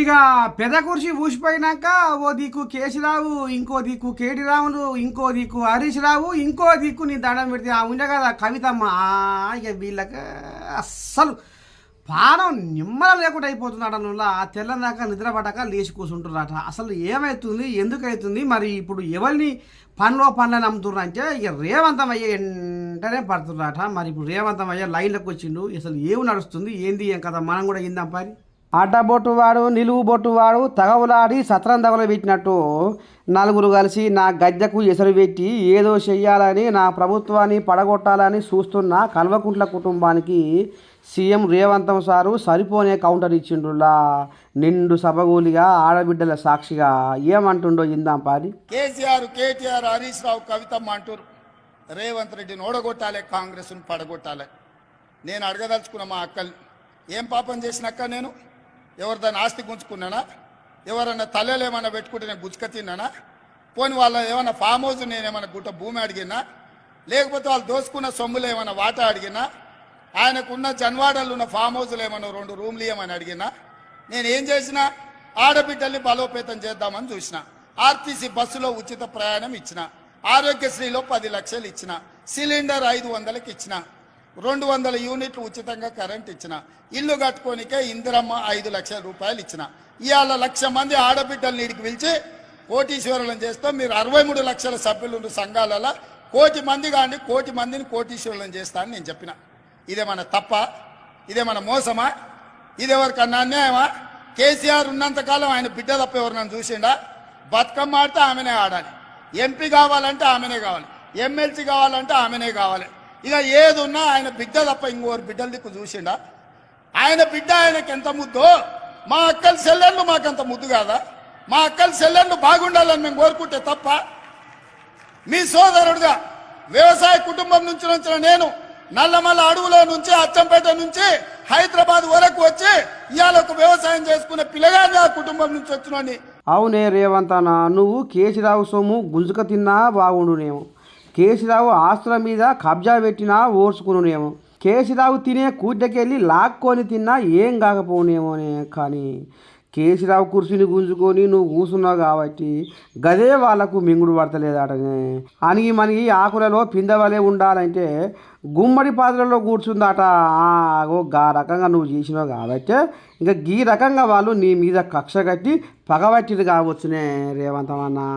ఇక పెద కుర్చీ ఊసిపోయినాక ఓ దిక్కు కేశీరావు ఇంకో దిక్కు కేటీ రాములు ఇంకో దిక్కు హరీష్ రావు ఇంకో దిక్కు నీ దండం పెడితే ఆ ఉండే కదా కవితమ్మ. ఇక వీళ్ళకి అస్సలు పానం నిమ్మల లేకుండా అయిపోతున్నాడు అందువల్ల తెల్లదాకా నిద్ర పడ్డాక లేచి కూర్చుంటున్నారట. అసలు ఏమవుతుంది ఎందుకు అవుతుంది మరి ఇప్పుడు ఎవరిని పనిలో పనులని నమ్ముతున్నారంటే ఇక రేవంతం అయ్యే వెంటనే పడుతున్నారట. మరి ఇప్పుడు రేవంతం అయ్యే లైన్లోకి వచ్చిండు. అసలు ఏమి నడుస్తుంది? ఏంది? ఏం కదా మనం కూడా ఇందాం పని అడ్డబొట్టువాడు నిలువు బొట్టు వాడు తగవులాడి సత్రం తగలు పెట్టినట్టు నలుగురు కలిసి నా గద్దెకు ఎసరు పెట్టి ఏదో చెయ్యాలని నా ప్రభుత్వాన్ని పడగొట్టాలని చూస్తున్న కల్వకుంట్ల కుటుంబానికి సీఎం రేవంతం సారు సరిపోనే కౌంటర్ ఇచ్చిండులా. నిండు సభగూలిగా ఆడబిడ్డల సాక్షిగా. ఏమంటుండో ఇందాం పారి. కేసీఆర్ కేటీఆర్ హరీష్ రావు కవితమ్మ అంటారు రేవంత్ రెడ్డిని ఓడగొట్టాలి కాంగ్రెస్ను పడగొట్టాలి. నేను అడగదలుచుకున్న మా అక్కల్ని. ఏం పాపం చేసినక్క నేను? ఎవరిదాన్ని ఆస్తి గుంజుకున్నానా? ఎవరన్నా తల్లెలు ఏమన్నా పెట్టుకుంటే నేను గుచ్చుక తిన్నానా? పోని వాళ్ళ ఏమన్నా ఫామ్ హౌస్ నేను ఏమన్నా గుట్ట భూమి అడిగినా? లేకపోతే వాళ్ళు దోసుకున్న సొమ్ములు ఏమన్నా వాటా అడిగినా? ఆయనకున్న జన్వాడలు ఉన్న ఫామ్ హౌస్లు ఏమన్నా రెండు రూమ్లు ఏమని అడిగినా? నేను ఏం చేసినా? ఆడబిడ్డల్ని బలోపేతం చేద్దామని చూసిన. ఆర్టీసీ బస్సులో ఉచిత ప్రయాణం ఇచ్చిన. ఆరోగ్యశ్రీలో పది లక్షలు ఇచ్చిన. సిలిండర్ ఐదు వందలకి ఇచ్చిన. రెండు వందల యూనిట్లు ఉచితంగా కరెంట్ ఇచ్చిన ఇల్లు కట్టుకోనికే ఇందిరమ్మ ఐదు లక్షల రూపాయలు ఇచ్చిన. ఇవాళ లక్ష మంది ఆడబిడ్డల్ని ఇడికి పిలిచి కోటీశ్వరులను చేస్తాం మీరు అరవై మూడు లక్షల సభ్యులు ఉన్న సంఘాలలో కోటి మంది కానీ కోటి మందిని కోటీశ్వరులను చేస్తా అని నేను చెప్పిన. ఇదేమైనా తప్ప ఇదేమైనా మోసమా ఇదెవరికన్నా అన్యాయమా? కేసీఆర్ ఉన్నంతకాలం ఆయన బిడ్డ తప్ప ఎవరినన్నా చూసిండా? బతుకమ్మ ఆడితే ఆమెనే ఆడాలి. ఎంపీ కావాలంటే ఆమెనే కావాలి. ఎమ్మెల్సీ కావాలంటే ఆమెనే కావాలి. ఇక ఏది ఉన్నా ఆయన బిడ్డ తప్ప ఇంకోరు బిడ్డల దిక్కు చూసిండా? ఆయన బిడ్డ ఆయనకి ఎంత ముద్దో? మా అక్కల సెల్లెళ్ళు మాకంత ముద్దు కాదా? మా అక్కల సెల్లెళ్ళు బాగుండాలని మేము కోరుకుంటే తప్ప మీ సోదరుడుగా వ్యవసాయ కుటుంబం నుంచి వచ్చిన నేను నల్లమల్ల అడవులో నుంచి అచ్చంపేట నుంచి హైదరాబాద్ వరకు వచ్చి ఇవాళ ఒక వ్యవసాయం చేసుకునే పిల్లగాడిగా కుటుంబం నుంచి వచ్చినని అవునే రేవంతన నువ్వు కేసీరావు సొమ్ము గుంజుక తిన్నా బాగుండునేమో. కేసీరావు ఆస్తుల మీద కబ్జా పెట్టినా ఓర్చుకునేమో కేసీరావు తినే కూడ్డకెళ్ళి లాక్కొని తిన్నా ఏం కాకపోనేమోనే కానీ కేసీరావు కుర్చీని గుంజుకొని నువ్వు కూసున్నావు కాబట్టి గదే వాళ్ళకు మింగుడు పడతలేదటనే. అనిగి మనకి ఆకులలో పిందవలే ఉండాలంటే గుమ్మడి పాత్రలో కూర్చుందట. ఆ, అగో గా రకంగా నువ్వు చేసినావు కాబట్టి ఇంకా గీ రకంగా వాళ్ళు నీ మీద కక్ష కట్టి పగబట్టిది కావచ్చునే రేవంతమన్నా.